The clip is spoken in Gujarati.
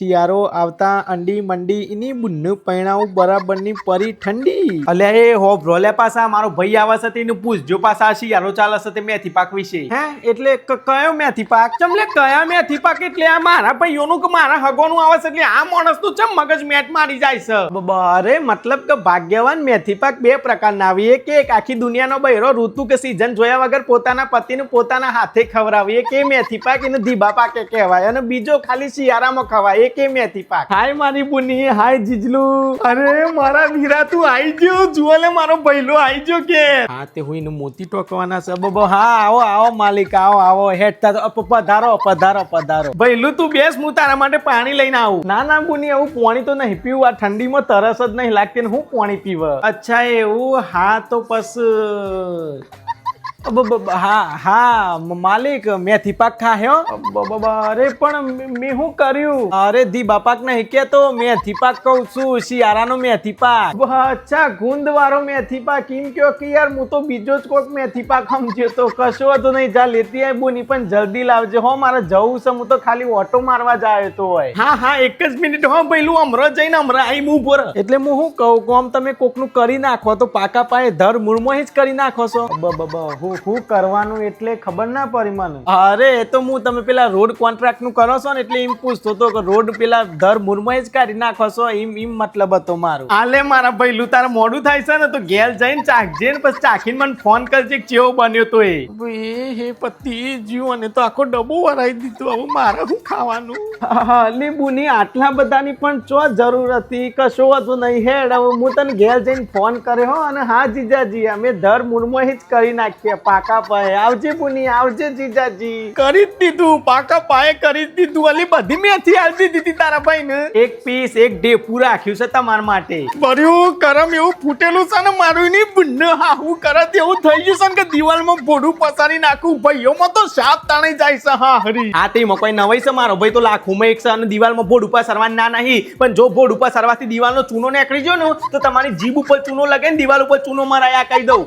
શિયાળો આવતા અંડી, મંડી એની બુન્નુ પૈણાવું બરાબરની પરી ઠંડી. અલે, એ હો, ભ્રોલે પાછા મારો ભાઈ આવે છે તેનું પૂછજો પાછા આ શિયાળો ચાલે છે તે મેથી પાક વિશે. હે, એટલે કયો મેથી પાક? ચમલે કયા મેથી પાક? એટલે આ મારા ભાઈઓનું કે મારા હગોનું આવે છે એટલે આ માણસનું ચમ મગજ મેટ મારી જાય છે. બ- બ- અરે, મતલબ કે ભાગ્યવાન મેથી પાક બે પ્રકારના આવી. એક એક આખી દુનિયાનો બૈરો ઋતુ કે સીઝન જોયા વગર પોતાના પતિને પોતાના હાથે ખવડાવીએ કે મેથી પાક એને ધીબા પાકે કહેવાય અને બીજો ખાલી શિયાળામાં ખવાય. એ મેથી પાક? હાય મારી બુની હાય જીજલુ. અરે મારા વીરા તું આઈ ગયો. જુઓ લે મારો ભૈલો આઈ ગયો કે. હા તે હું એને મોતી ટોકવાના છે. બબો હા આવો આવો માલિક આવો આવો. હેઠતા તો અપ- પધારો પધારો પધારો. ભૈલું તું બેસ હું તારા માટે પાણી લઈને આવું. ના ના બુની આવું પાણી તો નહીં પીવું. આ ઠંડીમાં તરસ જ નહીં લાગતી ને હું પાણી પીવ અચ્છા એવું? હા તો બ- હા હા માલિક મેથી પાક બ- અરે પણ મેં શું કર્યું? અરે ધી બાપાક નહીં તો મેથી પાક કહું છું શિયાળાનો મેથી પાક. અચ્છા ગુંદ વાળો મેથી પાક. એમ કયો કે યાર હું તો બીજો જ કોઈક મેથી પાક સમજ્યો તો કશો હતો નહીં. જા લેતી આય બોની પણ જલ્દી લાવજે હો. મારે જવું છે હું તો ખાલી ઓટો મારવા જાય તો હોય. હા હા એક જ મિનિટ હો પેલું હમણાં જઈને હમણાં આઈ હું પર એટલે હું શું કહું કોમ તમે કોકનું કરી નાખો તો પાકા પાયે ધર મૂળમાં જ કરી નાખો છો. બ બ હું કરવાનું એટલે ખબર ના પડી મને. અરે એ તો હું તમે પેલા રોડ કોન્ટ્રાક્ટનું કરો છો ને એટલે એમ પૂછતો તો કે રોડ પેલા ધર મૂળમાં જ કાઢી નાખો છો એમ એમ મતલબ હતો મારો. આલે મારા ભાઈલું તારે મોડું થાય છે ને તો ઘેર જઈને ચાખજે ને પછી ચાખીને મને ફોન કરજે કે કેવો બન્યો તો એ. એ હે પતિ જીવ અને તો આખો ડબ્બો વરાઈ દીધો. હવે મારે શું ખાવાનું? લે બુની આટલા બધાની પણ ચો જરૂર હતી? કશો હતું નહીં હેડ હવે હું તને ઘેર જઈને ફોન કર્યો હો અને હા જીજાજી અમે દર મૂળમાં જ કરી નાખીએ. પાકા પાયે. આવજે પુની આવજે જીજાજી. કરી જ દીધું. પાકા પાયે કરી જ દીધું. અલી બધી મેથી આલતી દીધી તારા ભાઈને. એક પીસ એક ડેપું રાખ્યું છે તમારા માટે. ભર્યું કરમ એવું ફૂટેલું છે ને મારું ની બુન્ન હાહું કરત એવું થઈ ગયું છે ને કે દિવાલમાં ભોડું પસારી નાખું ભાઈઓમાં તો સાપ તાણી જાય છે હા હરી. હા તે કોઈ નવાઈ છે? મારો ભાઈ તો લાખોમાં એક છે અને દિવાલમાં ભોડ ઉપર સરવા ના નહીં. પણ જો ભોડ ઉપર સરવાથી દિવાલનો ચૂનો નીકળી ગયો ને તો તમારી જીભ ઉપર ચૂનો લગે ને દિવાલ ઉપર ચૂનો મરાયા કહી દઉં.